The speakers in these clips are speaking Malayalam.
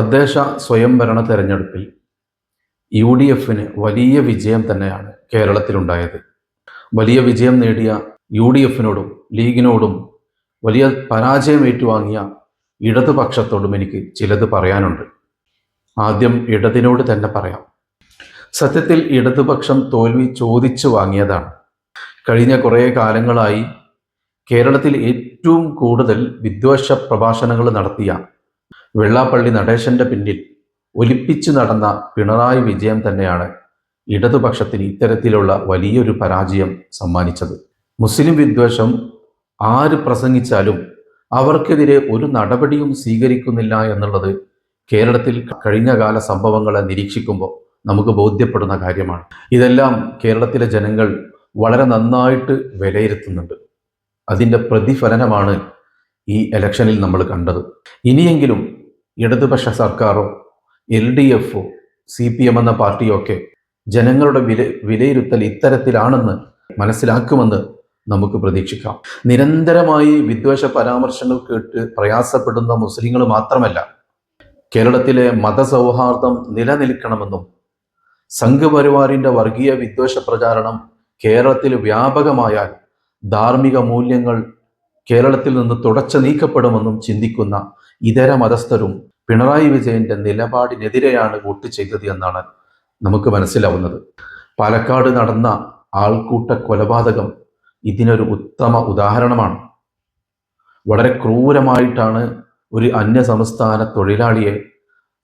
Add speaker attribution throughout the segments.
Speaker 1: തദ്ദേശ സ്വയംഭരണ തെരഞ്ഞെടുപ്പിൽ യു ഡി എഫിന് വലിയ വിജയം തന്നെയാണ് കേരളത്തിലുണ്ടായത്. വലിയ വിജയം നേടിയ യു ഡി എഫിനോടും ലീഗിനോടും വലിയ പരാജയം ഏറ്റുവാങ്ങിയ ഇടതുപക്ഷത്തോടും എനിക്ക് ചിലത് പറയാനുണ്ട്. ആദ്യം ഇടതിനോട് തന്നെ പറയാം. സത്യത്തിൽ ഇടതുപക്ഷം തോൽവി ചോദിച്ചു വാങ്ങിയതാണ്. കഴിഞ്ഞ കുറേ കാലങ്ങളായി കേരളത്തിൽ ഏറ്റവും കൂടുതൽ വിദ്വേഷ പ്രഭാഷണങ്ങൾ നടത്തിയ വെള്ളാപ്പള്ളി നടേശന്റെ പിന്നിൽ ഒലിപ്പിച്ചു നടന്ന പിണറായി വിജയം തന്നെയാണ് ഇടതുപക്ഷത്തിന് ഇത്തരത്തിലുള്ള വലിയൊരു പരാജയം സമ്മാനിച്ചത്. മുസ്ലിം വിദ്വേഷം ആര് പ്രസംഗിച്ചാലും അവർക്കെതിരെ ഒരു നടപടിയും സ്വീകരിക്കുന്നില്ല എന്നുള്ളത് കേരളത്തിൽ കഴിഞ്ഞ കാല സംഭവങ്ങളെ നിരീക്ഷിക്കുമ്പോൾ നമുക്ക് ബോധ്യപ്പെടുന്ന കാര്യമാണ്. ഇതെല്ലാം കേരളത്തിലെ ജനങ്ങൾ വളരെ നന്നായിട്ട് വിലയിരുത്തുന്നുണ്ട്. അതിന്റെ പ്രതിഫലനമാണ് ഈ ഇലക്ഷനിൽ നമ്മൾ കണ്ടത്. ഇനിയെങ്കിലും ഇടതുപക്ഷ സർക്കാരോ എൽ ഡി എഫോ സി പി എം എന്ന പാർട്ടിയോ ഒക്കെ ജനങ്ങളുടെ വില വിലയിരുത്തൽ ഇത്തരത്തിലാണെന്ന് മനസ്സിലാക്കുമെന്ന് നമുക്ക് പ്രതീക്ഷിക്കാം. നിരന്തരമായി വിദ്വേഷ പരാമർശങ്ങൾ കേട്ട് പ്രയാസപ്പെടുന്ന മുസ്ലിങ്ങൾ മാത്രമല്ല കേരളത്തിലെ മതസൗഹാർദ്ദം നിലനിൽക്കണമെന്നും സംഘപരിവാറിന്റെ വർഗീയ വിദ്വേഷ പ്രചാരണം കേരളത്തിൽ വ്യാപകമായാൽ ധാർമ്മിക മൂല്യങ്ങൾ കേരളത്തിൽ നിന്ന് തുടച്ചു നീക്കപ്പെടുമെന്നും ചിന്തിക്കുന്ന ഇതര മതസ്ഥരും പിണറായി വിജയന്റെ നിലപാടിനെതിരെയാണ് വോട്ട് ചെയ്തത് എന്നാണ് നമുക്ക് മനസ്സിലാവുന്നത്. പാലക്കാട് നടന്ന ആൾക്കൂട്ട കൊലപാതകം ഇതിനൊരു ഉത്തമ ഉദാഹരണമാണ്. വളരെ ക്രൂരമായിട്ടാണ് ഒരു അന്യ സംസ്ഥാന തൊഴിലാളിയെ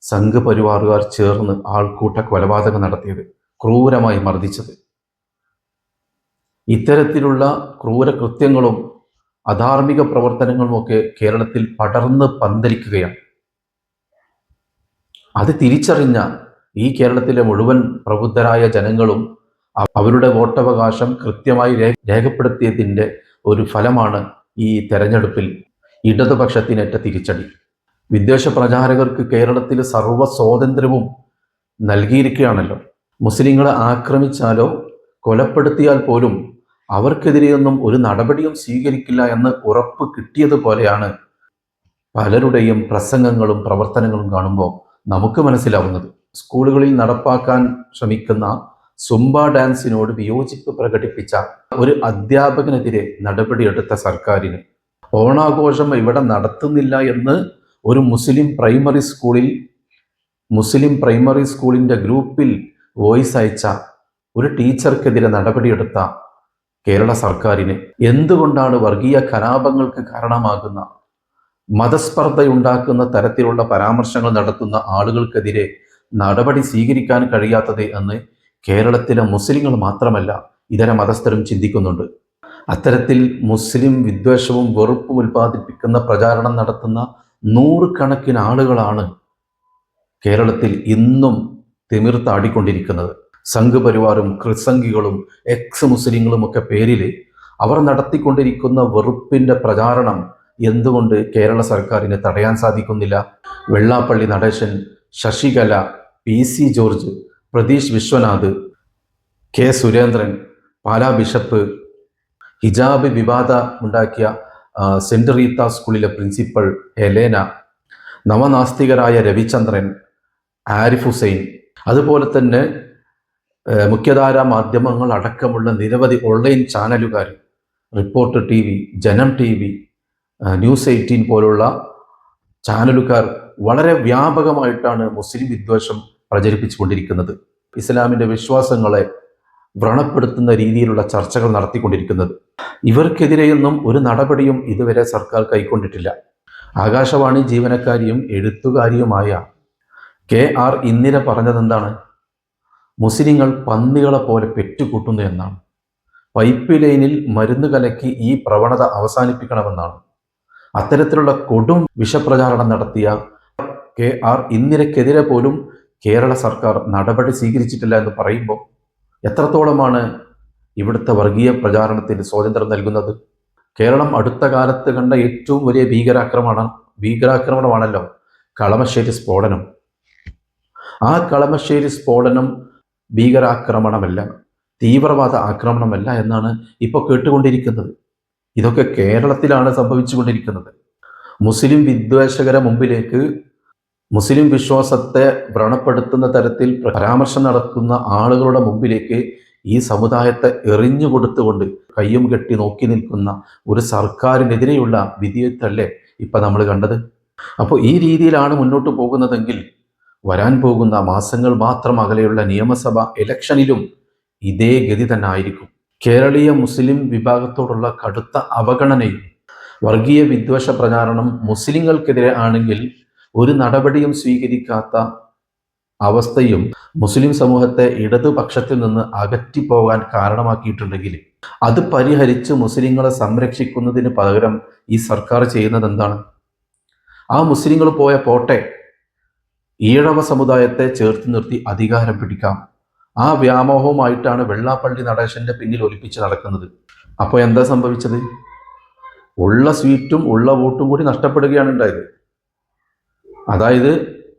Speaker 1: സംഘപരിവാറുകാർ ചേർന്ന് ആൾക്കൂട്ട കൊലപാതകം നടത്തിയത് ക്രൂരമായി മർദ്ദിച്ചത്. ഇത്തരത്തിലുള്ള ക്രൂര കൃത്യങ്ങളും അധാർമിക പ്രവർത്തനങ്ങളുമൊക്കെ കേരളത്തിൽ പടർന്ന് പന്തലിക്കുകയാണ്. അത് തിരിച്ചറിഞ്ഞ ഈ കേരളത്തിലെ മുഴുവൻ പ്രബുദ്ധരായ ജനങ്ങളും അവരുടെ വോട്ടവകാശം കൃത്യമായി രേഖപ്പെടുത്തിയതിന്റെ ഒരു ഫലമാണ് ഈ തെരഞ്ഞെടുപ്പിൽ ഇടതുപക്ഷത്തിനേറ്റ തിരിച്ചടി. വിദേശ പ്രചാരകർക്ക് കേരളത്തിൽ സർവ സ്വാതന്ത്ര്യവും നൽകിയിരിക്കുകയാണല്ലോ. മുസ്ലിങ്ങളെ ആക്രമിച്ചാലോ കൊലപ്പെടുത്തിയാൽ പോലും അവർക്കെതിരെയൊന്നും ഒരു നടപടിയും സ്വീകരിക്കില്ല എന്ന് ഉറപ്പ് കിട്ടിയതുപോലെയാണ് പലരുടെയും പ്രസംഗങ്ങളും പ്രവർത്തനങ്ങളും കാണുമ്പോൾ നമുക്ക് മനസ്സിലാവുന്നത് സ്കൂളുകളിൽ നടപ്പാക്കാൻ ശ്രമിക്കുന്ന സുംബ ഡാൻസിനോട് വിയോജിപ്പ് പ്രകടിപ്പിച്ച ഒരു അധ്യാപകനെതിരെ നടപടിയെടുത്ത സർക്കാരിന് ഓണാഘോഷം ഇവിടെ നടത്തുന്നില്ല എന്ന് ഒരു മുസ്ലിം പ്രൈമറി സ്കൂളിൽ മുസ്ലിം പ്രൈമറി സ്കൂളിന്റെ ഗ്രൂപ്പിൽ വോയിസ് അയച്ച ഒരു ടീച്ചർക്കെതിരെ നടപടിയെടുത്ത കേരള സർക്കാരിന് എന്തുകൊണ്ടാണ് വർഗീയ കലാപങ്ങൾക്ക് കാരണമാകുന്ന മതസ്പർദ്ധയുണ്ടാക്കുന്ന തരത്തിലുള്ള പരാമർശങ്ങൾ നടത്തുന്ന ആളുകൾക്കെതിരെ നടപടി സ്വീകരിക്കാൻ കഴിയാത്തത് എന്ന് കേരളത്തിലെ മുസ്ലിങ്ങൾ മാത്രമല്ല ഇതര മതസ്ഥരും ചിന്തിക്കുന്നുണ്ട്. അത്തരത്തിൽ മുസ്ലിം വിദ്വേഷവും വെറുപ്പും ഉൽപ്പാദിപ്പിക്കുന്ന പ്രചാരണം നടത്തുന്ന നൂറുകണക്കിന് ആളുകളാണ് കേരളത്തിൽ ഇന്നും തിമിർത്താടിക്കൊണ്ടിരിക്കുന്നത് സംഘപരിവാറും ക്രിസംഗികളും എക്സ് മുസ്ലിങ്ങളും ഒക്കെ പേരിൽ അവർ നടത്തിക്കൊണ്ടിരിക്കുന്ന വെറുപ്പിന്റെ പ്രചാരണം എന്തുകൊണ്ട് കേരള സർക്കാരിന് തടയാൻ സാധിക്കുന്നില്ല? Vellappally Natesan Sasikala P C George Pratheesh Vishwanath K Surendran Pala bishop ഹിജാബ് വിവാദ ഉണ്ടാക്കിയ സെന്റ് റീത്ത സ്കൂളിലെ പ്രിൻസിപ്പൽ ഹെലേന നവനാസ്തികരായ രവിചന്ദ്രൻ ആരിഫ് ഹുസൈൻ. അതുപോലെ തന്നെ മുഖ്യധാര മാധ്യമങ്ങൾ അടക്കമുള്ള നിരവധി online ചാനലുകാർ report T V Janam T V news eighteen പോലുള്ള ചാനലുകാർ വളരെ വ്യാപകമായിട്ടാണ് മുസ്ലിം വിദ്വേഷം പ്രചരിപ്പിച്ചുകൊണ്ടിരിക്കുന്നത്. ഇസ്ലാമിന്റെ വിശ്വാസങ്ങളെ വ്രണപ്പെടുത്തുന്ന രീതിയിലുള്ള ചർച്ചകൾ നടത്തിക്കൊണ്ടിരിക്കുന്നത്. ഇവർക്കെതിരെയൊന്നും ഒരു നടപടിയും ഇതുവരെ സർക്കാർ കൈക്കൊണ്ടിട്ടില്ല. ആകാശവാണി ജീവനക്കാരിയും എഴുത്തുകാരിയുമായ കെ ആർ ഇന്ദിര പറഞ്ഞതെന്താണ്? മുസ്ലിങ്ങൾ പന്നികളെ പോലെ പെറ്റുകൂട്ടുന്നു എന്നാണ്. പൈപ്പ് ലൈനിൽ മരുന്ന് കലക്കി ഈ പ്രവണത അവസാനിപ്പിക്കണമെന്നാണ്. അത്തരത്തിലുള്ള കൊടും വിഷപ്രചാരണം നടത്തിയ കെ ആർ ഇന്ദിരക്കെതിരെ പോലും കേരള സർക്കാർ നടപടി സ്വീകരിച്ചിട്ടില്ല എന്ന് പറയുമ്പോൾ എത്രത്തോളമാണ് ഇവിടുത്തെ വർഗീയ പ്രചാരണത്തിന് സ്വാതന്ത്ര്യം നൽകുന്നത്? കേരളം അടുത്ത കാലത്ത് കണ്ട ഏറ്റവും വലിയ ഭീകരാക്രമണ ഭീകരാക്രമണമാണല്ലോ കളമശ്ശേരി സ്ഫോടനം. ആ കളമശ്ശേരി സ്ഫോടനം ഭീകരാക്രമണമല്ല തീവ്രവാദ ആക്രമണമല്ല എന്നാണ് ഇപ്പോൾ കേട്ടുകൊണ്ടിരിക്കുന്നത്. ഇതൊക്കെ കേരളത്തിലാണ് സംഭവിച്ചുകൊണ്ടിരിക്കുന്നത്. മുസ്ലിം വിദ്വേഷകരെ മുമ്പിലേക്ക് മുസ്ലിം വിശ്വാസത്തെ വ്രണപ്പെടുത്തുന്ന തരത്തിൽ പരാമർശം നടത്തുന്ന ആളുകളുടെ മുമ്പിലേക്ക് ഈ സമുദായത്തെ എറിഞ്ഞു കൊടുത്തുകൊണ്ട് കയ്യും കെട്ടി നോക്കി നിൽക്കുന്ന ഒരു സർക്കാരിനെതിരെയുള്ള വിധിയെത്തല്ലേ ഇപ്പം നമ്മൾ കണ്ടത്? അപ്പോൾ ഈ രീതിയിലാണ് മുന്നോട്ട് പോകുന്നതെങ്കിൽ വരാൻ പോകുന്ന മാസങ്ങൾ മാത്രം അകലെയുള്ള നിയമസഭ ഇലക്ഷനിലും ഇതേ ഗതി തന്നെ ആയിരിക്കും കേരളീയ മുസ്ലിം വിഭാഗത്തോടുള്ള കടുത്ത അവഗണനയും വർഗീയ വിദ്വേഷ പ്രചാരണം മുസ്ലിങ്ങൾക്കെതിരെ ആണെങ്കിൽ ഒരു നടപടിയും സ്വീകരിക്കാത്ത അവസ്ഥയും മുസ്ലിം സമൂഹത്തെ ഇടതുപക്ഷത്തിൽ നിന്ന് അകറ്റിപ്പോകാൻ കാരണമാക്കിയിട്ടുണ്ടെങ്കിൽ അത് പരിഹരിച്ച് മുസ്ലിങ്ങളെ സംരക്ഷിക്കുന്നതിന് പകരം ഈ സർക്കാർ ചെയ്യുന്നത് എന്താണ് ആ മുസ്ലിങ്ങൾ പോയ പോട്ടെ ഈഴവ സമുദായത്തെ ചേർത്ത് നിർത്തി അധികാരം പിടിക്കാം. ആ വ്യാമോഹവുമായിട്ടാണ് വെള്ളാപ്പള്ളി നടേശന്റെ പിന്നിൽ ഒലിപ്പിച്ച് നടക്കുന്നത്. അപ്പോൾ എന്താ സംഭവിച്ചത്? ഉള്ള സ്വീറ്റും ഉള്ള വോട്ടും കൂടി നഷ്ടപ്പെടുകയാണ് ഉണ്ടായത്. അതായത്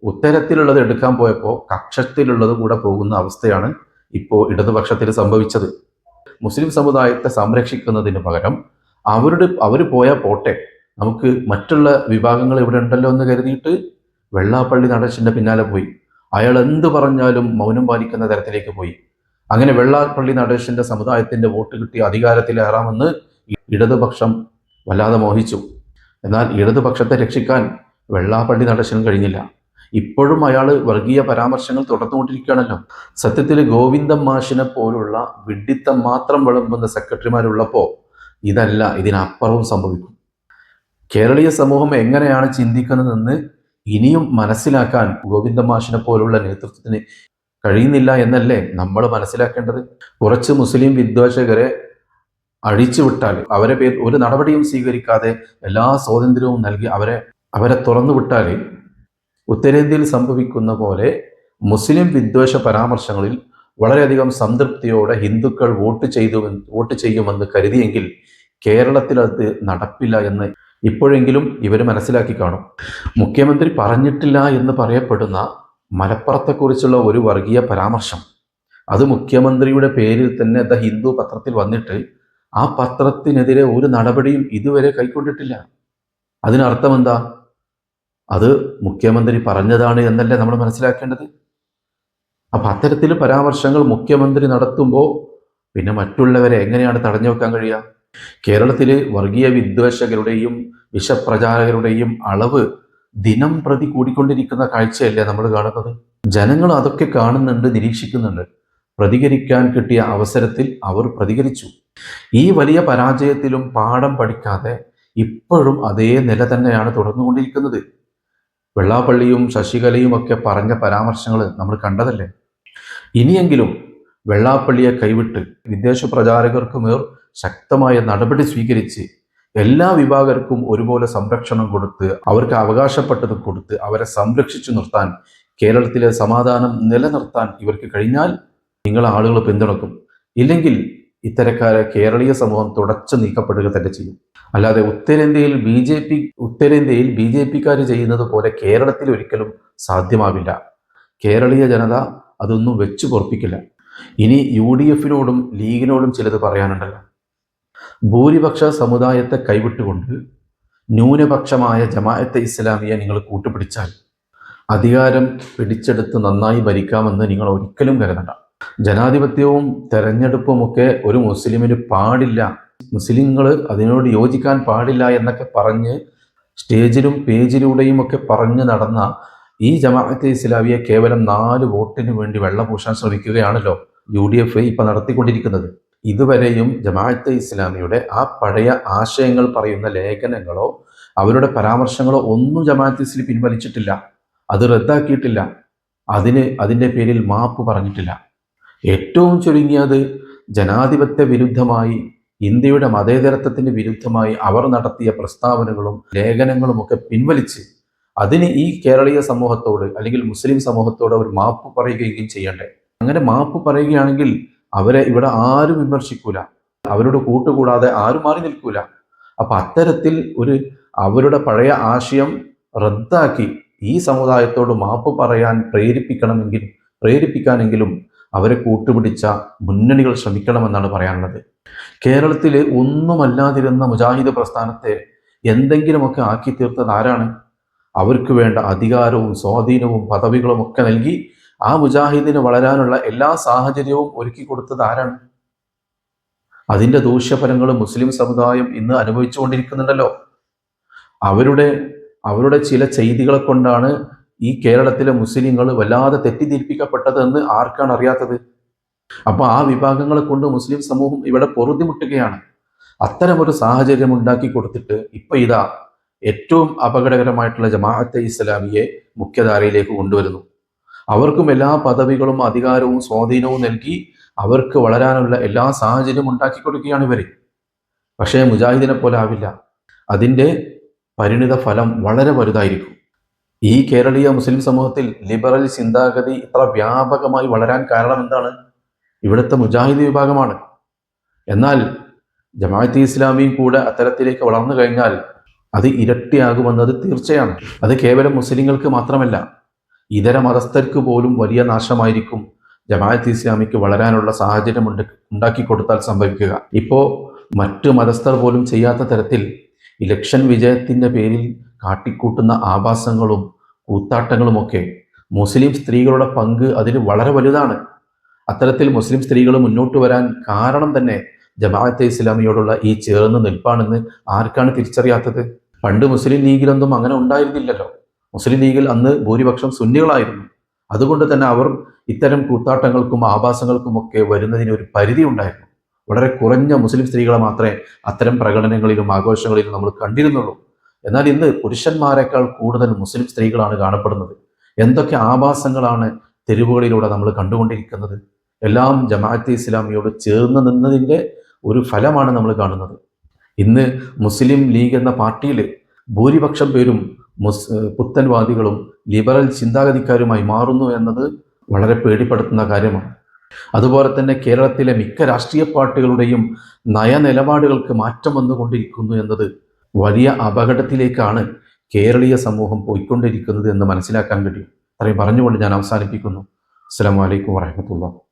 Speaker 1: ഉത്തരത്തിലുള്ളത് എടുക്കാൻ പോയപ്പോൾ കക്ഷത്തിലുള്ളത് കൂടെ പോകുന്ന അവസ്ഥയാണ് ഇപ്പോൾ ഇടതുപക്ഷത്തിൽ സംഭവിച്ചത്. മുസ്ലിം സമുദായത്തെ സംരക്ഷിക്കുന്നതിന് പകരം അവരുടെ അവർ പോയാൽ പോട്ടെ. നമുക്ക് മറ്റുള്ള വിഭാഗങ്ങൾ ഇവിടെ ഉണ്ടല്ലോ എന്ന് കരുതിയിട്ട് വെള്ളാപ്പള്ളി നടേശന്റെ പിന്നാലെ പോയി. അയാൾ എന്ത് പറഞ്ഞാലും മൗനം പാലിക്കുന്ന തരത്തിലേക്ക് പോയി. അങ്ങനെ വെള്ളാപ്പള്ളി നടേശന്റെ സമുദായത്തിന്റെ വോട്ട് കിട്ടി അധികാരത്തിലേറാമെന്ന് ഇടതുപക്ഷം വല്ലാതെ മോഹിച്ചു. എന്നാൽ ഇടതുപക്ഷത്തെ രക്ഷിക്കാൻ വെള്ളാപ്പള്ളി നടേശനും കഴിഞ്ഞില്ല. ഇപ്പോഴും അയാൾ വർഗീയ പരാമർശങ്ങൾ തുടർന്നുകൊണ്ടിരിക്കുകയാണല്ലോ. സത്യത്തിൽ ഗോവിന്ദൻ മാഷിനെ പോലുള്ള വിഡ്ഢിത്തം മാത്രം വിളമ്പുന്ന സെക്രട്ടറിമാരുള്ളപ്പോൾ ഇതല്ല ഇതിനപ്പുറവും സംഭവിക്കും. കേരളീയ സമൂഹം എങ്ങനെയാണ് ചിന്തിക്കുന്നതെന്ന് ഇനിയും മനസ്സിലാക്കാൻ ഗോവിന്ദമാഷിനെ പോലുള്ള നേതൃത്വത്തിന് കഴിയുന്നില്ല എന്നല്ലേ നമ്മൾ മനസ്സിലാക്കേണ്ടത്? കുറച്ച് മുസ്ലിം വിദ്വേഷകരെ അഴിച്ചുവിട്ടാൽ അവരെ പേര് ഒരു നടപടിയും സ്വീകരിക്കാതെ എല്ലാ സ്വാതന്ത്ര്യവും നൽകി അവരെ അവരെ തുറന്നു വിട്ടാൽ ഉത്തരേന്ത്യയിൽ സംഭവിക്കുന്ന പോലെ മുസ്ലിം വിദ്വേഷ പരാമർശങ്ങളിൽ വളരെയധികം സംതൃപ്തിയോടെ ഹിന്ദുക്കൾ വോട്ട് ചെയ്തു വോട്ട് ചെയ്യുമെന്ന് കരുതിയെങ്കിൽ കേരളത്തിൽ അത് നടപ്പില്ല എന്ന് ഇപ്പോഴെങ്കിലും ഇവർ മനസ്സിലാക്കി കാണും. മുഖ്യമന്ത്രി പറഞ്ഞിട്ടില്ല എന്ന് പറയപ്പെടുന്ന മലപ്പുറത്തെക്കുറിച്ചുള്ള ഒരു വർഗീയ പരാമർശം. അത് മുഖ്യമന്ത്രിയുടെ പേരിൽ തന്നെ ദ ഹിന്ദു പത്രത്തിൽ വന്നിട്ട് ആ പത്രത്തിനെതിരെ ഒരു നടപടിയും ഇതുവരെ കൈക്കൊണ്ടിട്ടില്ല. അതിനർത്ഥം എന്താ? അത് മുഖ്യമന്ത്രി പറഞ്ഞതാണ് എന്നല്ലേ നമ്മൾ മനസ്സിലാക്കേണ്ടത്? അപ്പൊ അത്തരത്തിൽ പരാമർശങ്ങൾ മുഖ്യമന്ത്രി നടത്തുമ്പോൾ പിന്നെ മറ്റുള്ളവരെ എങ്ങനെയാണ് തടഞ്ഞു വെക്കാൻ കഴിയുക? കേരളത്തിൽ വർഗീയ വിദ്വേഷകരുടെയും വിഷപ്രചാരകരുടെയും അളവ് ദിനം പ്രതി കൂടിക്കൊണ്ടിരിക്കുന്ന കാഴ്ചയല്ലേ നമ്മൾ കാണുന്നത്? ജനങ്ങൾ അതൊക്കെ കാണുന്നുണ്ട് നിരീക്ഷിക്കുന്നുണ്ട്. പ്രതികരിക്കാൻ കിട്ടിയ അവസരത്തിൽ അവർ പ്രതികരിച്ചു. ഈ വലിയ പരാജയത്തിലും പാഠം പഠിക്കാതെ ഇപ്പോഴും അതേ നില തന്നെയാണ് തുടർന്നുകൊണ്ടിരിക്കുന്നത്. വെള്ളാപ്പള്ളിയും ശശികലയും ഒക്കെ പറഞ്ഞ പരാമർശങ്ങൾ നമ്മൾ കണ്ടതല്ലേ? ഇനിയെങ്കിലും വെള്ളാപ്പള്ളിയെ കൈവിട്ട് വിദേശ പ്രചാരകർക്ക് മേർ ശക്തമായ നടപടി സ്വീകരിച്ച് എല്ലാ വിഭാഗർക്കും ഒരുപോലെ സംരക്ഷണം കൊടുത്ത് അവർക്ക് അവകാശപ്പെട്ടത് കൊടുത്ത് അവരെ സംരക്ഷിച്ചു നിർത്താൻ കേരളത്തിലെ സമാധാനം നിലനിർത്താൻ ഇവർക്ക് കഴിഞ്ഞാൽ നിങ്ങൾ ആളുകൾ പിന്തുണക്കും. ഇല്ലെങ്കിൽ ഇത്തരക്കാരെ കേരളീയ സമൂഹം തുടച്ചു നീക്കപ്പെടുക തന്നെ ചെയ്യും. അല്ലാതെ ഉത്തരേന്ത്യയിൽ ബി ജെ പി ഉത്തരേന്ത്യയിൽ ബി ജെ പിക്കാർ ചെയ്യുന്നത് പോലെ കേരളത്തിൽ ഒരിക്കലും സാധ്യമാവില്ല. കേരളീയ ജനത അതൊന്നും വെച്ചു പൊറപ്പിക്കില്ല. ഇനി യു ഡി എഫിനോടും ലീഗിനോടും ചിലത് പറയാനുണ്ടല്ലോ. ഭൂരിപക്ഷ സമുദായത്തെ കൈവിട്ടുകൊണ്ട് ന്യൂനപക്ഷമായ ജമാഅത്തെ ഇസ്ലാമിയെ നിങ്ങൾ കൂട്ടുപിടിച്ചാൽ അധികാരം പിടിച്ചെടുത്ത് നന്നായി ഭരിക്കാമെന്ന് നിങ്ങൾ ഒരിക്കലും കരുതണ്ട. ജനാധിപത്യവും തെരഞ്ഞെടുപ്പുമൊക്കെ ഒരു മുസ്ലിമിന് പാടില്ല. മുസ്ലിങ്ങൾ അതിനോട് യോജിക്കാൻ പാടില്ല എന്നൊക്കെ പറഞ്ഞ് സ്റ്റേജിലും പേജിലൂടെയും ഒക്കെ പറഞ്ഞു നടന്ന ഈ ജമാഅത്തെ ഇസ്ലാമിയെ കേവലം നാല് വോട്ടിന് വേണ്ടി വെള്ളം പൂശാൻ ശ്രമിക്കുകയാണല്ലോ യു ഡി എഫ് ഇപ്പൊ നടത്തിക്കൊണ്ടിരിക്കുന്നത്. ഇതുവരെയും ജമാഅത്തെ ഇസ്ലാമിയുടെ ആ പഴയ ആശയങ്ങൾ പറയുന്ന ലേഖനങ്ങളോ അവരുടെ പരാമർശങ്ങളോ ഒന്നും ജമാഅത്ത് ഇസ്ലി പിൻവലിച്ചിട്ടില്ല. അത് റദ്ദാക്കിയിട്ടില്ല. അതിന് അതിന്റെ പേരിൽ മാപ്പ് പറഞ്ഞിട്ടില്ല. ഏറ്റവും ചുരുങ്ങിയത് ജനാധിപത്യ വിരുദ്ധമായി ഇന്ത്യയുടെ മതേതരത്വത്തിന് വിരുദ്ധമായി അവർ നടത്തിയ പ്രസ്താവനകളും ലേഖനങ്ങളും ഒക്കെ പിൻവലിച്ച് അതിന് ഈ കേരളീയ സമൂഹത്തോട് അല്ലെങ്കിൽ മുസ്ലിം സമൂഹത്തോട് അവർ മാപ്പ് പറയുകയും ചെയ്യണ്ടേ? അങ്ങനെ മാപ്പ് പറയുകയാണെങ്കിൽ അവരെ ഇവിടെ ആരും വിമർശിക്കൂല. അവരോട് കൂട്ടുകൂടാതെ ആരും മാറി നിൽക്കൂല. അപ്പൊ അത്തരത്തിൽ ഒരു അവരുടെ പഴയ ആശയം റദ്ദാക്കി ഈ സമുദായത്തോട് മാപ്പ് പറയാൻ പ്രേരിപ്പിക്കണമെങ്കിൽ പ്രേരിപ്പിക്കാനെങ്കിലും അവരെ കൂട്ടുപിടിച്ച മുന്നണികൾ ശ്രമിക്കണമെന്നാണ് പറയാനുള്ളത്. കേരളത്തിൽ ഒന്നുമല്ലാതിരുന്ന മുജാഹിദ് പ്രസ്ഥാനത്തെ എന്തെങ്കിലുമൊക്കെ ആക്കി തീർത്തത് ആരാണ്? അവർക്ക് വേണ്ട അധികാരവും സ്വാധീനവും പദവികളും ഒക്കെ നൽകി ആ മുജാഹിദിന് വളരാനുള്ള എല്ലാ സാഹചര്യവും ഒരുക്കി കൊടുത്തത് ആരാണ്? അതിന്റെ ദൂഷ്യഫലങ്ങൾ മുസ്ലിം സമുദായം ഇന്ന് അനുഭവിച്ചുകൊണ്ടിരിക്കുന്നുണ്ടല്ലോ. അവരുടെ അവരുടെ ചില ചെയ്തികളെ കൊണ്ടാണ് ഈ കേരളത്തിലെ മുസ്ലിങ്ങൾ വല്ലാതെ തെറ്റിദ്ധരിപ്പിക്കപ്പെട്ടതെന്ന് ആർക്കാണ് അറിയാത്തത്? അപ്പൊ ആ വിഭാഗങ്ങളെ കൊണ്ട് മുസ്ലിം സമൂഹം ഇവിടെ പൊറുതിമുട്ടുകയാണ്. അത്തരമൊരു സാഹചര്യം ഉണ്ടാക്കി കൊടുത്തിട്ട് ഇപ്പൊ ഇതാ ഏറ്റവും അപകടകരമായിട്ടുള്ള ജമാഅത്തെ ഇസ്ലാമിയെ മുഖ്യധാരയിലേക്ക് കൊണ്ടുവരുന്നു. അവർക്കും എല്ലാ പദവികളും അധികാരവും സ്വാധീനവും നൽകി അവർക്ക് വളരാനുള്ള എല്ലാ സാഹചര്യവും ഉണ്ടാക്കി കൊടുക്കുകയാണ് ഇവർ പക്ഷേ മുജാഹിദിനെ പോലെ ആവില്ല. അതിന്റെ പരിണിത ഫലം വളരെ വലുതായിരിക്കും. ഈ കേരളീയ മുസ്ലിം സമൂഹത്തിൽ ലിബറൽ ചിന്താഗതി ഇത്ര വ്യാപകമായി വളരാൻ കാരണം എന്താണ്? ഇവിടുത്തെ മുജാഹിദ് വിഭാഗമാണ്. എന്നാൽ ജമാഅത്ത് ഇസ്ലാമിയും കൂടെ അത്തരത്തിലേക്ക് വളർന്നു കഴിഞ്ഞാൽ അത് ഇരട്ടിയാകുമെന്നത് തീർച്ചയാണ്. അത് കേവലം മുസ്ലിങ്ങൾക്ക് മാത്രമല്ല ഇതര മതസ്ഥർക്ക് പോലും വലിയ നാശമായിരിക്കും. ജമാഅത്ത് ഇസ്ലാമിക്ക് വളരാനുള്ള സാഹചര്യം ഉണ്ട് ഉണ്ടാക്കി കൊടുത്താൽ സംഭവിക്കുക. ഇപ്പോൾ മറ്റു മതസ്ഥർ പോലും ചെയ്യാത്ത തരത്തിൽ ഇലക്ഷൻ വിജയത്തിന്റെ പേരിൽ കാട്ടിക്കൂട്ടുന്ന ആഭാസങ്ങളും കൂത്താട്ടങ്ങളുമൊക്കെ മുസ്ലിം സ്ത്രീകളുടെ പങ്ക് അതിൽ വളരെ വലുതാണ്. അത്തരത്തിൽ മുസ്ലിം സ്ത്രീകൾ മുന്നോട്ട് വരാൻ കാരണം തന്നെ ജമാഅത്തെ ഇസ്ലാമിയോടുള്ള ഈ ചേർന്ന് നിൽപ്പാണെന്ന് ആർക്കാണ് തിരിച്ചറിയാത്തത്? പണ്ട് മുസ്ലിം ലീഗിലൊന്നും അങ്ങനെ ഉണ്ടായിരുന്നില്ലല്ലോ. മുസ്ലിം ലീഗിൽ അന്ന് ഭൂരിപക്ഷം സുന്നികളായിരുന്നു. അതുകൊണ്ട് തന്നെ അവർ ഇത്തരം കൂത്താട്ടങ്ങൾക്കും ആഭാസങ്ങൾക്കുമൊക്കെ വരുന്നതിന് ഒരു പരിധി ഉണ്ടായിരുന്നു. വളരെ കുറഞ്ഞ മുസ്ലിം സ്ത്രീകളെ മാത്രമേ അത്തരം പ്രകടനങ്ങളിലും ആഘോഷങ്ങളിലും നമ്മൾ കണ്ടിരുന്നുള്ളൂ. എന്നാൽ ഇന്ന് പുരുഷന്മാരെക്കാൾ കൂടുതൽ മുസ്ലിം സ്ത്രീകളാണ് കാണപ്പെടുന്നത്. എന്തൊക്കെ ആഭാസങ്ങളാണ് തെരുവുകളിലൂടെ നമ്മൾ കണ്ടുകൊണ്ടിരിക്കുന്നത്? എല്ലാം ജമാഅത്തെ ഇസ്ലാമിയോട് ചേർന്ന് നിന്നതിന്റെ ഒരു ഫലമാണ് നമ്മൾ കാണുന്നത്. ഇന്ന് മുസ്ലിം ലീഗ് എന്ന പാർട്ടിയിൽ ഭൂരിപക്ഷം പേരും മുസ് പുത്തൻവാദികളും ലിബറൽ ചിന്താഗതിക്കാരുമായി മാറുന്നു എന്നത് വളരെ പേടിപ്പെടുത്തുന്ന കാര്യമാണ്. അതുപോലെ തന്നെ കേരളത്തിലെ മിക്ക രാഷ്ട്രീയ പാർട്ടികളുടെയും നയനിലപാടുകൾക്ക് മാറ്റം വന്നുകൊണ്ടിരിക്കുന്നു എന്നത് വലിയ അപകടത്തിലേക്കാണ് കേരളീയ സമൂഹം പോയിക്കൊണ്ടിരിക്കുന്നത് എന്ന് മനസ്സിലാക്കാൻ കഴിയും. അത്രയും പറഞ്ഞുകൊണ്ട് ഞാൻ അവസാനിപ്പിക്കുന്നു. അസ്സാം വലൈക്കും വാഹമത്തുള്ള